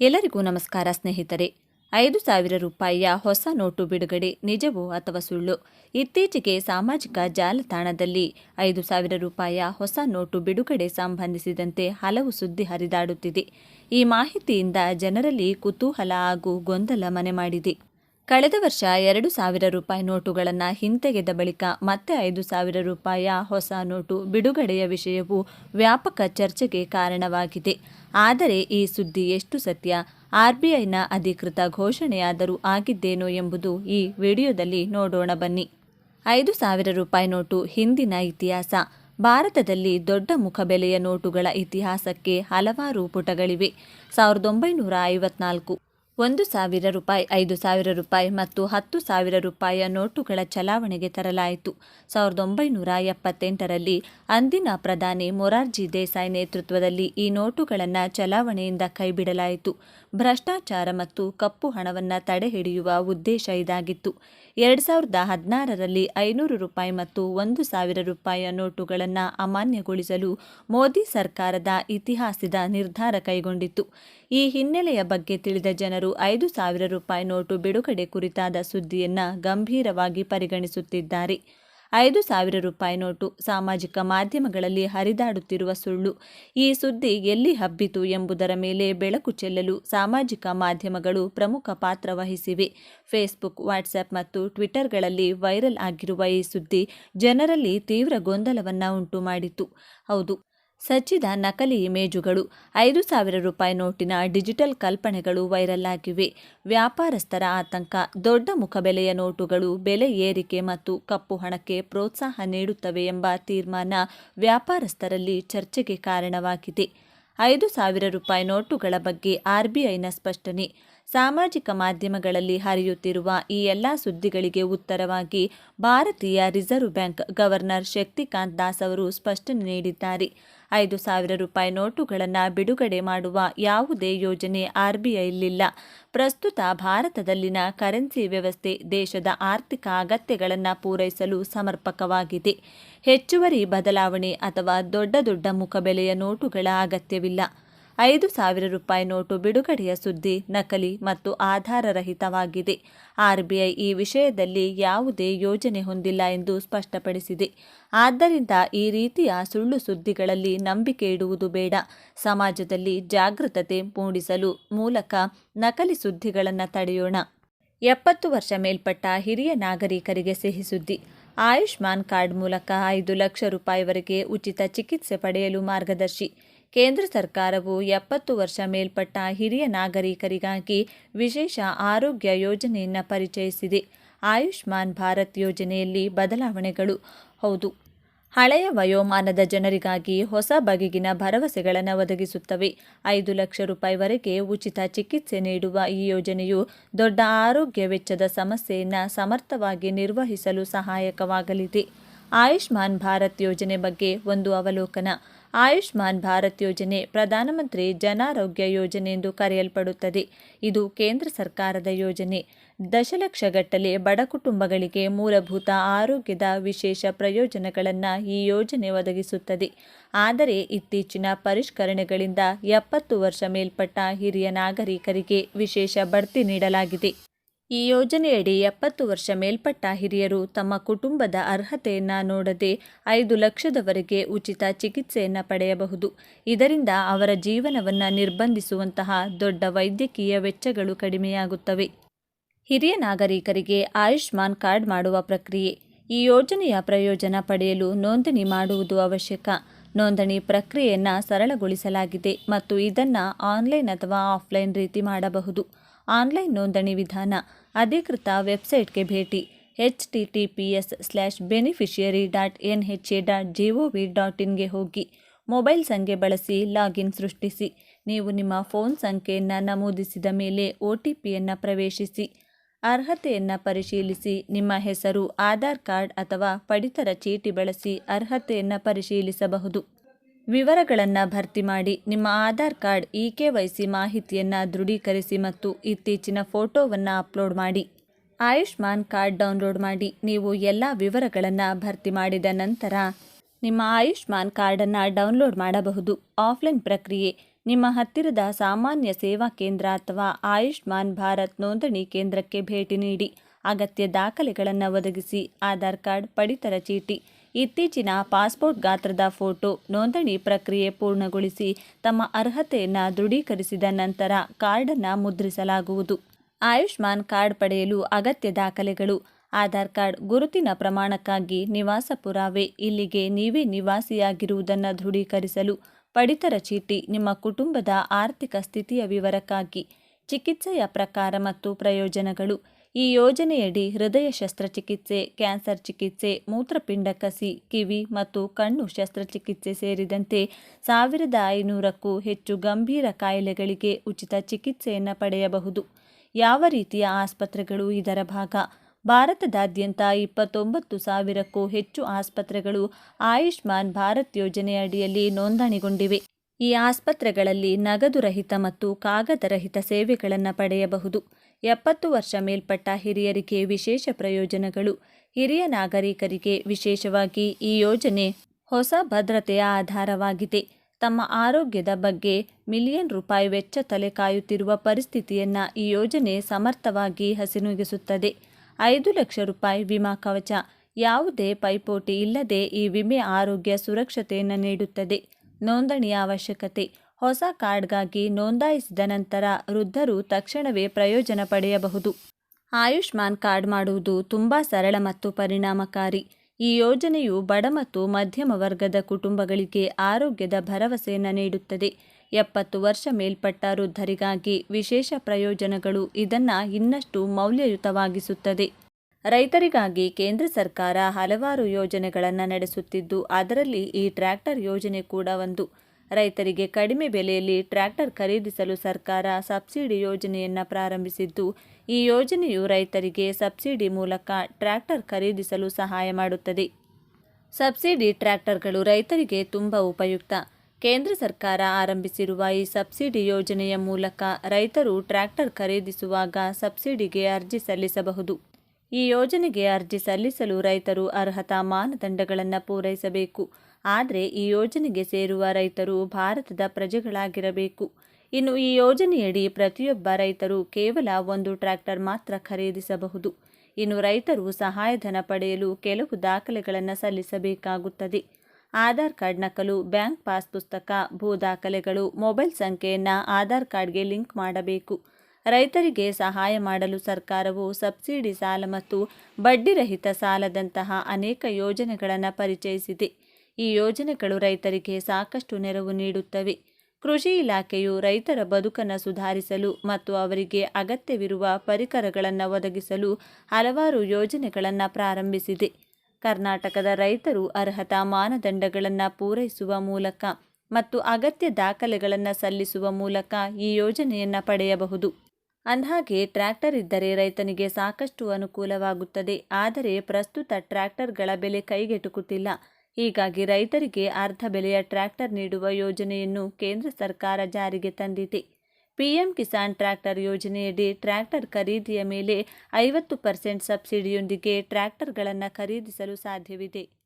ಎಲ್ಲರಿಗೂ ನಮಸ್ಕಾರ ಸ್ನೇಹಿತರೆ. ಐದು ಸಾವಿರ ರೂಪಾಯಿಯ ಹೊಸ ನೋಟು ಬಿಡುಗಡೆ ನಿಜವೋ ಅಥವಾ ಸುಳ್ಳು? ಇತ್ತೀಚೆಗೆ ಸಾಮಾಜಿಕ ಜಾಲತಾಣದಲ್ಲಿ ಐದು ಸಾವಿರ ರೂಪಾಯಿಯ ಹೊಸ ನೋಟು ಬಿಡುಗಡೆ ಸಂಬಂಧಿಸಿದಂತೆ ಹಲವು ಸುದ್ದಿ ಹರಿದಾಡುತ್ತಿದೆ. ಈ ಮಾಹಿತಿಯಿಂದ ಜನರಲ್ಲಿ ಕುತೂಹಲ ಹಾಗೂ ಗೊಂದಲ ಮನೆ ಮಾಡಿದೆ. ಕಳೆದ ವರ್ಷ ಎರಡು ಸಾವಿರ ರೂಪಾಯಿ ನೋಟುಗಳನ್ನು ಹಿಂತೆಗೆದ ಬಳಿಕ ಮತ್ತೆ ಐದು ಸಾವಿರ ರೂಪಾಯಿಯ ಹೊಸ ನೋಟು ಬಿಡುಗಡೆಯ ವಿಷಯವು ವ್ಯಾಪಕ ಚರ್ಚೆಗೆ ಕಾರಣವಾಗಿದೆ. ಆದರೆ ಈ ಸುದ್ದಿ ಎಷ್ಟು ಸತ್ಯ? ಆರ್ಬಿಐನ ಅಧಿಕೃತ ಘೋಷಣೆಯಾದರೂ ಆಗಿದ್ದೇನೋ ಎಂಬುದು ಈ ವಿಡಿಯೋದಲ್ಲಿ ನೋಡೋಣ ಬನ್ನಿ. ಐದು ಸಾವಿರ ರೂಪಾಯಿ ನೋಟು ಹಿಂದಿನ ಇತಿಹಾಸ. ಭಾರತದಲ್ಲಿ ದೊಡ್ಡ ಮುಖಬೆಲೆಯ ನೋಟುಗಳ ಇತಿಹಾಸಕ್ಕೆ ಹಲವಾರು ಪುಟಗಳಿವೆ. ಸಾವಿರದ ಒಂಬೈನೂರ ಐವತ್ನಾಲ್ಕು ಒಂದು ಸಾವಿರ ರೂಪಾಯಿ, ಐದು ಸಾವಿರ ರೂಪಾಯಿ ಮತ್ತು ಹತ್ತು ಸಾವಿರ ರೂಪಾಯಿಯ ನೋಟುಗಳ ಚಲಾವಣೆಗೆ ತರಲಾಯಿತು. ಸಾವಿರದ ಒಂಬೈನೂರ ಎಪ್ಪತ್ತೆಂಟರಲ್ಲಿ ಅಂದಿನ ಪ್ರಧಾನಿ ಮೊರಾರ್ಜಿ ದೇಸಾಯಿ ನೇತೃತ್ವದಲ್ಲಿ ಈ ನೋಟುಗಳನ್ನು ಚಲಾವಣೆಯಿಂದ ಕೈಬಿಡಲಾಯಿತು. ಭ್ರಷ್ಟಾಚಾರ ಮತ್ತು ಕಪ್ಪು ಹಣವನ್ನು ತಡೆಹಿಡಿಯುವ ಉದ್ದೇಶ ಇದಾಗಿತ್ತು. ಎರಡು ಸಾವಿರದ ಹದಿನಾರರಲ್ಲಿ ಐನೂರು ರೂಪಾಯಿ ಮತ್ತು ಒಂದು ಸಾವಿರ ರೂಪಾಯಿಯ ನೋಟುಗಳನ್ನು ಅಮಾನ್ಯಗೊಳಿಸಲು ಮೋದಿ ಸರ್ಕಾರದ ಇತಿಹಾಸದ ನಿರ್ಧಾರ ಕೈಗೊಂಡಿತ್ತು. ಈ ಹಿನ್ನೆಲೆಯ ಬಗ್ಗೆ ತಿಳಿದ ಜನರು ಐದು ಸಾವಿರ ರೂಪಾಯಿ ನೋಟು ಬಿಡುಗಡೆ ಕುರಿತಾದ ಸುದ್ದಿಯನ್ನು ಗಂಭೀರವಾಗಿ ಪರಿಗಣಿಸುತ್ತಿದ್ದಾರೆ. ಐದು ಸಾವಿರ ರೂಪಾಯಿ ನೋಟು ಸಾಮಾಜಿಕ ಮಾಧ್ಯಮಗಳಲ್ಲಿ ಹರಿದಾಡುತ್ತಿರುವ ಸುಳ್ಳು. ಈ ಸುದ್ದಿ ಎಲ್ಲಿ ಹಬ್ಬಿತು ಎಂಬುದರ ಮೇಲೆ ಬೆಳಕು ಚೆಲ್ಲಲು ಸಾಮಾಜಿಕ ಮಾಧ್ಯಮಗಳು ಪ್ರಮುಖ ಪಾತ್ರ ವಹಿಸಿವೆ. ಫೇಸ್ಬುಕ್ ವಾಟ್ಸಪ್ ಮತ್ತು ಟ್ವಿಟರ್ಗಳಲ್ಲಿ ವೈರಲ್ ಆಗಿರುವ ಈ ಸುದ್ದಿ ಜನರಲ್ಲಿ ತೀವ್ರ ಗೊಂದಲವನ್ನು ಉಂಟು ಮಾಡಿತು ಹೌದು ಸಚ್ಚಿದ ನಕಲಿ ಇಮೇಜುಗಳು ಐದು ಸಾವಿರ ರೂಪಾಯಿ ನೋಟಿನ ಡಿಜಿಟಲ್ ಕಲ್ಪನೆಗಳು ವೈರಲ್ ಆಗಿವೆ. ವ್ಯಾಪಾರಸ್ಥರ ಆತಂಕ, ದೊಡ್ಡ ಮುಖಬೆಲೆಯ ನೋಟುಗಳು ಬೆಲೆ ಏರಿಕೆ ಮತ್ತು ಕಪ್ಪು ಹಣಕ್ಕೆ ಪ್ರೋತ್ಸಾಹ ನೀಡುತ್ತವೆ ಎಂಬ ತೀರ್ಮಾನ ವ್ಯಾಪಾರಸ್ಥರಲ್ಲಿ ಚರ್ಚೆಗೆ ಕಾರಣವಾಗಿದೆ. ಐದು ಸಾವಿರ ರೂಪಾಯಿ ನೋಟುಗಳ ಬಗ್ಗೆ ಆರ್ಬಿಐನ ಸ್ಪಷ್ಟನೆ ಸಾಮಾಜಿಕ ಮಾಧ್ಯಮಗಳಲ್ಲಿ ಹರಿಯುತ್ತಿರುವ ಈ ಎಲ್ಲ ಸುದ್ದಿಗಳಿಗೆ ಉತ್ತರವಾಗಿ ಭಾರತೀಯ reserve bank governor Shaktikanta Das ಅವರು ಸ್ಪಷ್ಟನೆ ನೀಡಿದ್ದಾರೆ. ಐದು ಸಾವಿರ ರೂಪಾಯಿ ನೋಟುಗಳನ್ನು ಬಿಡುಗಡೆ ಮಾಡುವ ಯಾವುದೇ ಯೋಜನೆ ಆರ್ಬಿಐಲಿಲ್ಲ ಪ್ರಸ್ತುತ ಭಾರತದಲ್ಲಿನ ಕರೆನ್ಸಿ ವ್ಯವಸ್ಥೆ ದೇಶದ ಆರ್ಥಿಕ ಅಗತ್ಯಗಳನ್ನು ಪೂರೈಸಲು ಸಮರ್ಪಕವಾಗಿದೆ. ಹೆಚ್ಚುವರಿ ಬದಲಾವಣೆ ಅಥವಾ ದೊಡ್ಡ ದೊಡ್ಡ ಮುಖಬೆಲೆಯ ನೋಟುಗಳ ಅಗತ್ಯವಿಲ್ಲ. ಐದು ಸಾವಿರ ರೂಪಾಯಿ ನೋಟು ಬಿಡುಗಡೆಯ ಸುದ್ದಿ, ನಕಲಿ ಮತ್ತು ಆಧಾರರಹಿತವಾಗಿದೆ. ಆರ್ಬಿಐ ಈ ವಿಷಯದಲ್ಲಿ ಯಾವುದೇ ಯೋಜನೆ ಹೊಂದಿಲ್ಲ ಎಂದು ಸ್ಪಷ್ಟಪಡಿಸಿದೆ. ಆದ್ದರಿಂದ ಈ ರೀತಿಯ ಸುಳ್ಳು ಸುದ್ದಿಗಳಲ್ಲಿ ನಂಬಿಕೆ ಇಡುವುದು ಬೇಡ. ಸಮಾಜದಲ್ಲಿ ಜಾಗೃತತೆ ಮೂಡಿಸಲು ಮೂಲಕ ನಕಲಿ ಸುದ್ದಿಗಳನ್ನು ತಡೆಯೋಣ. ಎಪ್ಪತ್ತು ವರ್ಷ ಮೇಲ್ಪಟ್ಟ ಹಿರಿಯ ನಾಗರಿಕರಿಗೆ ಸಿಹಿ ಸುದ್ದಿ. ಆಯುಷ್ಮಾನ್ ಕಾರ್ಡ್ ಮೂಲಕ ಐದು ಲಕ್ಷ ರೂಪಾಯಿವರೆಗೆ ಉಚಿತ ಚಿಕಿತ್ಸೆ ಪಡೆಯಲು ಮಾರ್ಗದರ್ಶಿ. ಕೇಂದ್ರ ಸರ್ಕಾರವು ಎಪ್ಪತ್ತು ವರ್ಷ ಮೇಲ್ಪಟ್ಟ ಹಿರಿಯ ನಾಗರಿಕರಿಗಾಗಿ ವಿಶೇಷ ಆರೋಗ್ಯ ಯೋಜನೆಯನ್ನು ಪರಿಚಯಿಸಿದೆ. ಆಯುಷ್ಮಾನ್ ಭಾರತ್ ಯೋಜನೆಯಲ್ಲಿ ಬದಲಾವಣೆಗಳು. ಹೌದು, ಹಳೆಯ ವಯೋಮಾನದ ಜನರಿಗಾಗಿ ಹೊಸ ಬಗೆಗಿನ ಭರವಸೆಗಳನ್ನು ಒದಗಿಸುತ್ತವೆ. ಐದು ಲಕ್ಷ ರೂಪಾಯಿವರೆಗೆ ಉಚಿತ ಚಿಕಿತ್ಸೆ ನೀಡುವ ಈ ಯೋಜನೆಯು ದೊಡ್ಡ ಆರೋಗ್ಯ ವೆಚ್ಚದ ಸಮಸ್ಯೆಯನ್ನು ಸಮರ್ಥವಾಗಿ ನಿರ್ವಹಿಸಲು ಸಹಾಯಕವಾಗಲಿದೆ. ಆಯುಷ್ಮಾನ್ ಭಾರತ್ ಯೋಜನೆ ಬಗ್ಗೆ ಒಂದು ಅವಲೋಕನ. ಆಯುಷ್ಮಾನ್ ಭಾರತ್ ಯೋಜನೆ ಪ್ರಧಾನಮಂತ್ರಿ ಜನಾರೋಗ್ಯ ಯೋಜನೆ ಎಂದು ಕರೆಯಲ್ಪಡುತ್ತದೆ. ಇದು ಕೇಂದ್ರ ಸರ್ಕಾರದ ಯೋಜನೆ. ದಶಲಕ್ಷಗಟ್ಟಲೆ ಬಡ ಕುಟುಂಬಗಳಿಗೆ ಮೂಲಭೂತ ಆರೋಗ್ಯದ ವಿಶೇಷ ಪ್ರಯೋಜನಗಳನ್ನು ಈ ಯೋಜನೆ ಒದಗಿಸುತ್ತದೆ. ಆದರೆ ಇತ್ತೀಚಿನ ಪರಿಷ್ಕರಣೆಗಳಿಂದ ಎಪ್ಪತ್ತು ವರ್ಷ ಮೇಲ್ಪಟ್ಟ ಹಿರಿಯ ನಾಗರಿಕರಿಗೆ ವಿಶೇಷ ಬಡ್ತಿ ನೀಡಲಾಗಿದೆ. ಈ ಯೋಜನೆಯಡಿ ಎಪ್ಪತ್ತು ವರ್ಷ ಮೇಲ್ಪಟ್ಟ ಹಿರಿಯರು ತಮ್ಮ ಕುಟುಂಬದ ಅರ್ಹತೆಯನ್ನು ನೋಡದೆ ಐದು ಲಕ್ಷದವರೆಗೆ ಉಚಿತ ಚಿಕಿತ್ಸೆಯನ್ನು ಪಡೆಯಬಹುದು. ಇದರಿಂದ ಅವರ ಜೀವನವನ್ನು ನಿರ್ಬಂಧಿಸುವಂತಹ ದೊಡ್ಡ ವೈದ್ಯಕೀಯ ವೆಚ್ಚಗಳು ಕಡಿಮೆಯಾಗುತ್ತವೆ. ಹಿರಿಯ ನಾಗರಿಕರಿಗೆ ಆಯುಷ್ಮಾನ್ ಕಾರ್ಡ್ ಮಾಡುವ ಪ್ರಕ್ರಿಯೆ. ಈ ಯೋಜನೆಯ ಪ್ರಯೋಜನ ಪಡೆಯಲು ನೋಂದಣಿ ಮಾಡುವುದು ಅವಶ್ಯಕ. ನೋಂದಣಿ ಪ್ರಕ್ರಿಯೆಯನ್ನು ಸರಳಗೊಳಿಸಲಾಗಿದೆ ಮತ್ತು ಇದನ್ನು ಆನ್ಲೈನ್ ಅಥವಾ ಆಫ್ಲೈನ್ ರೀತಿ ಮಾಡಬಹುದು. ಆನ್ಲೈನ್ ನೋಂದಣಿ ವಿಧಾನ. ಅಧಿಕೃತ ವೆಬ್ಸೈಟ್ಗೆ ಭೇಟಿ. H T T P S slash beneficiary dot N H A dot G O V dot ಇನ್ಗೆ ಹೋಗಿ. ಮೊಬೈಲ್ ಸಂಖ್ಯೆ ಬಳಸಿ ಲಾಗಿನ್ ಸೃಷ್ಟಿಸಿ. ನೀವು ನಿಮ್ಮ ಫೋನ್ ಸಂಖ್ಯೆಯನ್ನು ನಮೂದಿಸಿದ ಮೇಲೆ ಒ ಟಿ ಪಿಯನ್ನು ಪ್ರವೇಶಿಸಿ. ಅರ್ಹತೆಯನ್ನು ಪರಿಶೀಲಿಸಿ. ನಿಮ್ಮ ಹೆಸರು, ಆಧಾರ್ ಕಾರ್ಡ್ ಅಥವಾ ಪಡಿತರ ಚೀಟಿ ಬಳಸಿ ಅರ್ಹತೆಯನ್ನು ಪರಿಶೀಲಿಸಬಹುದು. ವಿವರಗಳನ್ನು ಭರ್ತಿ ಮಾಡಿ ನಿಮ್ಮ Aadhaar card E K Y C ಮಾಹಿತಿಯನ್ನು ದೃಢೀಕರಿಸಿ ಮತ್ತು ಇತ್ತೀಚಿನ ಫೋಟೋವನ್ನು ಅಪ್ಲೋಡ್ ಮಾಡಿ. ಆಯುಷ್ಮಾನ್ ಕಾರ್ಡ್ ಡೌನ್ಲೋಡ್ ಮಾಡಿ ನೀವು ಎಲ್ಲ ವಿವರಗಳನ್ನು ಭರ್ತಿ ಮಾಡಿದ ನಂತರ ನಿಮ್ಮ ಆಯುಷ್ಮಾನ್ ಕಾರ್ಡನ್ನು ಡೌನ್ಲೋಡ್ ಮಾಡಬಹುದು. ಆಫ್ಲೈನ್ ಪ್ರಕ್ರಿಯೆ ನಿಮ್ಮ ಹತ್ತಿರದ ಸಾಮಾನ್ಯ ಸೇವಾ ಕೇಂದ್ರ ಅಥವಾ ಆಯುಷ್ಮಾನ್ ಭಾರತ್ ನೋಂದಣಿ ಕೇಂದ್ರಕ್ಕೆ ಭೇಟಿ ನೀಡಿ ಅಗತ್ಯ ದಾಖಲೆಗಳನ್ನು ಒದಗಿಸಿ ಆಧಾರ್ ಕಾರ್ಡ್ ಪಡಿತರ ಚೀಟಿ ಇತ್ತೀಚಿನ ಪಾಸ್ಪೋರ್ಟ್ ಗಾತ್ರದ ಫೋಟೋ ನೋಂದಣಿ ಪ್ರಕ್ರಿಯೆ ಪೂರ್ಣಗೊಳಿಸಿ ತಮ್ಮ ಅರ್ಹತೆಯನ್ನು ದೃಢೀಕರಿಸಿದ ನಂತರ ಕಾರ್ಡನ್ನು ಮುದ್ರಿಸಲಾಗುವುದು. ಆಯುಷ್ಮಾನ್ ಕಾರ್ಡ್ ಪಡೆಯಲು ಅಗತ್ಯ ದಾಖಲೆಗಳು, ಆಧಾರ್ ಕಾರ್ಡ್ ಗುರುತಿನ ಪ್ರಮಾಣಕ್ಕಾಗಿ ನಿವಾಸ ಪುರಾವೆ, ಇಲ್ಲಿಗೆ ನೀವೇ ನಿವಾಸಿಯಾಗಿರುವುದನ್ನು ದೃಢೀಕರಿಸಲು ಪಡಿತರ ಚೀಟಿ ನಿಮ್ಮ ಕುಟುಂಬದ ಆರ್ಥಿಕ ಸ್ಥಿತಿಯ ವಿವರಕ್ಕಾಗಿ, ಚಿಕಿತ್ಸೆಯ ಪ್ರಕಾರ ಮತ್ತು ಪ್ರಯೋಜನಗಳು ಈ ಯೋಜನೆಯಡಿ ಹೃದಯ ಶಸ್ತ್ರಚಿಕಿತ್ಸೆ, ಕ್ಯಾನ್ಸರ್ ಚಿಕಿತ್ಸೆ, ಮೂತ್ರಪಿಂಡ ಕಸಿ, ಕಿವಿ ಮತ್ತು ಕಣ್ಣು ಶಸ್ತ್ರಚಿಕಿತ್ಸೆ ಸೇರಿದಂತೆ ಸಾವಿರದ ಐನೂರಕ್ಕೂ ಹೆಚ್ಚು ಗಂಭೀರ ಕಾಯಿಲೆಗಳಿಗೆ ಉಚಿತ ಚಿಕಿತ್ಸೆಯನ್ನು ಪಡೆಯಬಹುದು. ಯಾವ ರೀತಿಯ ಆಸ್ಪತ್ರೆಗಳು ಇದರ ಭಾಗ? ಭಾರತದಾದ್ಯಂತ ಇಪ್ಪತ್ತೊಂಬತ್ತು ಸಾವಿರಕ್ಕೂ ಹೆಚ್ಚು ಆಸ್ಪತ್ರೆಗಳು ಆಯುಷ್ಮಾನ್ ಭಾರತ್ ಯೋಜನೆಯಡಿಯಲ್ಲಿ ನೋಂದಣಿಗೊಂಡಿವೆ. ಈ ಆಸ್ಪತ್ರೆಗಳಲ್ಲಿ ನಗದು ರಹಿತ ಮತ್ತು ಕಾಗದರಹಿತ ಸೇವೆಗಳನ್ನು ಪಡೆಯಬಹುದು. ಎಪ್ಪತ್ತು ವರ್ಷ ಮೇಲ್ಪಟ್ಟ ಹಿರಿಯರಿಗೆ ವಿಶೇಷ ಪ್ರಯೋಜನಗಳು. ಹಿರಿಯ ನಾಗರಿಕರಿಗೆ ವಿಶೇಷವಾಗಿ ಈ ಯೋಜನೆ ಹೊಸ ಭದ್ರತೆಯ ಆಧಾರವಾಗಿದೆ. ತಮ್ಮ ಆರೋಗ್ಯದ ಬಗ್ಗೆ ಮಿಲಿಯನ್ ರೂಪಾಯಿ ವೆಚ್ಚ ತಲೆ ಕಾಯುತ್ತಿರುವ ಪರಿಸ್ಥಿತಿಯನ್ನು ಈ ಯೋಜನೆ ಸಮರ್ಥವಾಗಿ ಹಸಿನುಗಿಸುತ್ತದೆ. ಐದು ಲಕ್ಷ ರೂಪಾಯಿ ವಿಮಾ ಕವಚ ಯಾವುದೇ ಪೈಪೋಟಿ ಇಲ್ಲದೆ ಈ ವಿಮೆ ಆರೋಗ್ಯ ಸುರಕ್ಷತೆಯನ್ನು ನೀಡುತ್ತದೆ. ನೋಂದಣಿಯ ಅವಶ್ಯಕತೆ. ಹೊಸ ಕಾರ್ಡ್ಗಾಗಿ ನೋಂದಾಯಿಸಿದ ನಂತರ ವೃದ್ಧರು ತಕ್ಷಣವೇ ಪ್ರಯೋಜನ ಪಡೆಯಬಹುದು. ಆಯುಷ್ಮಾನ್ ಕಾರ್ಡ್ ಮಾಡುವುದು ತುಂಬ ಸರಳ ಮತ್ತು ಪರಿಣಾಮಕಾರಿ. ಈ ಯೋಜನೆಯು ಬಡ ಮತ್ತು ಮಧ್ಯಮ ವರ್ಗದ ಕುಟುಂಬಗಳಿಗೆ ಆರೋಗ್ಯದ ಭರವಸೆಯನ್ನು ನೀಡುತ್ತದೆ. ಎಪ್ಪತ್ತು ವರ್ಷ ಮೇಲ್ಪಟ್ಟ ವೃದ್ಧರಿಗಾಗಿ ವಿಶೇಷ ಪ್ರಯೋಜನಗಳು ಇದನ್ನು ಇನ್ನಷ್ಟು ಮೌಲ್ಯಯುತವಾಗಿಸುತ್ತದೆ. ರೈತರಿಗಾಗಿ ಕೇಂದ್ರ ಸರ್ಕಾರ ಹಲವಾರು ಯೋಜನೆಗಳನ್ನು ನಡೆಸುತ್ತಿದ್ದು, ಅದರಲ್ಲಿ ಈ ಟ್ರ್ಯಾಕ್ಟರ್ ಯೋಜನೆ ಕೂಡ ಒಂದು. ರೈತರಿಗೆ ಕಡಿಮೆ ಬೆಲೆಯಲ್ಲಿ ಟ್ರ್ಯಾಕ್ಟರ್ ಖರೀದಿಸಲು ಸರ್ಕಾರ ಸಬ್ಸಿಡಿ ಯೋಜನೆಯನ್ನು ಪ್ರಾರಂಭಿಸಿದ್ದು, ಈ ಯೋಜನೆಯು ರೈತರಿಗೆ ಸಬ್ಸಿಡಿ ಮೂಲಕ ಟ್ರ್ಯಾಕ್ಟರ್ ಖರೀದಿಸಲು ಸಹಾಯ ಮಾಡುತ್ತದೆ. ಸಬ್ಸಿಡಿ ಟ್ರ್ಯಾಕ್ಟರ್ಗಳು ರೈತರಿಗೆ ತುಂಬ ಉಪಯುಕ್ತ. ಕೇಂದ್ರ ಸರ್ಕಾರ ಆರಂಭಿಸಿರುವ ಈ ಸಬ್ಸಿಡಿ ಯೋಜನೆಯ ಮೂಲಕ ರೈತರು ಟ್ರ್ಯಾಕ್ಟರ್ ಖರೀದಿಸುವಾಗ ಸಬ್ಸಿಡಿಗೆ ಅರ್ಜಿ ಸಲ್ಲಿಸಬಹುದು. ಈ ಯೋಜನೆಗೆ ಅರ್ಜಿ ಸಲ್ಲಿಸಲು ರೈತರು ಅರ್ಹತಾ ಮಾನದಂಡಗಳನ್ನು ಪೂರೈಸಬೇಕು. ಆದರೆ ಈ ಯೋಜನೆಗೆ ಸೇರುವ ರೈತರು ಭಾರತದ ಪ್ರಜೆಗಳಾಗಿರಬೇಕು. ಇನ್ನು ಈ ಯೋಜನೆಯಡಿ ಪ್ರತಿಯೊಬ್ಬ ರೈತರು ಕೇವಲ ಒಂದು ಟ್ರ್ಯಾಕ್ಟರ್ ಮಾತ್ರ ಖರೀದಿಸಬಹುದು. ಇನ್ನು ರೈತರು ಸಹಾಯಧನ ಪಡೆಯಲು ಕೆಲವು ದಾಖಲೆಗಳನ್ನು ಸಲ್ಲಿಸಬೇಕಾಗುತ್ತದೆ. ಆಧಾರ್ ಕಾರ್ಡ್ ನಕಲು, ಬ್ಯಾಂಕ್ ಪಾಸ್ ಪುಸ್ತಕ, ಭೂ ದಾಖಲೆಗಳು, ಮೊಬೈಲ್ ಸಂಖ್ಯೆಯನ್ನು ಆಧಾರ್ ಕಾರ್ಡ್ಗೆ ಲಿಂಕ್ ಮಾಡಬೇಕು. ರೈತರಿಗೆ ಸಹಾಯ ಮಾಡಲು ಸರ್ಕಾರವು ಸಬ್ಸಿಡಿ ಸಾಲ ಮತ್ತು ಬಡ್ಡಿರಹಿತ ಸಾಲದಂತಹ ಅನೇಕ ಯೋಜನೆಗಳನ್ನು ಪರಿಚಯಿಸಿದೆ. ಈ ಯೋಜನೆಗಳು ರೈತರಿಗೆ ಸಾಕಷ್ಟು ನೆರವು ನೀಡುತ್ತವೆ. ಕೃಷಿ ಇಲಾಖೆಯು ರೈತರ ಬದುಕನ್ನು ಸುಧಾರಿಸಲು ಮತ್ತು ಅವರಿಗೆ ಅಗತ್ಯವಿರುವ ಪರಿಕರಗಳನ್ನು ಒದಗಿಸಲು ಹಲವಾರು ಯೋಜನೆಗಳನ್ನು ಪ್ರಾರಂಭಿಸಿದೆ. ಕರ್ನಾಟಕದ ರೈತರು ಅರ್ಹತಾ ಮಾನದಂಡಗಳನ್ನು ಪೂರೈಸುವ ಮೂಲಕ ಮತ್ತು ಅಗತ್ಯ ದಾಖಲೆಗಳನ್ನು ಸಲ್ಲಿಸುವ ಮೂಲಕ ಈ ಯೋಜನೆಯನ್ನು ಪಡೆಯಬಹುದು. ಅಂದಹಾಗೆ ಟ್ರ್ಯಾಕ್ಟರ್ ಇದ್ದರೆ ರೈತನಿಗೆ ಸಾಕಷ್ಟು ಅನುಕೂಲವಾಗುತ್ತದೆ. ಆದರೆ ಪ್ರಸ್ತುತ ಟ್ರ್ಯಾಕ್ಟರ್ಗಳ ಬೆಲೆ ಕೈಗೆಟುಕುತ್ತಿಲ್ಲ. ಹೀಗಾಗಿ ರೈತರಿಗೆ ಅರ್ಧ ಬೆಲೆಯ ಟ್ರ್ಯಾಕ್ಟರ್ ನೀಡುವ ಯೋಜನೆಯನ್ನು ಕೇಂದ್ರ ಸರ್ಕಾರ ಜಾರಿಗೆ ತಂದಿದೆ. ಪಿಎಂ ಕಿಸಾನ್ ಟ್ರ್ಯಾಕ್ಟರ್ ಯೋಜನೆಯಡಿ ಟ್ರ್ಯಾಕ್ಟರ್ ಖರೀದಿಯ ಮೇಲೆ ಐವತ್ತು ಪರ್ಸೆಂಟ್ ಸಬ್ಸಿಡಿಯೊಂದಿಗೆ ಟ್ರ್ಯಾಕ್ಟರ್ಗಳನ್ನು ಖರೀದಿಸಲು ಸಾಧ್ಯವಿದೆ.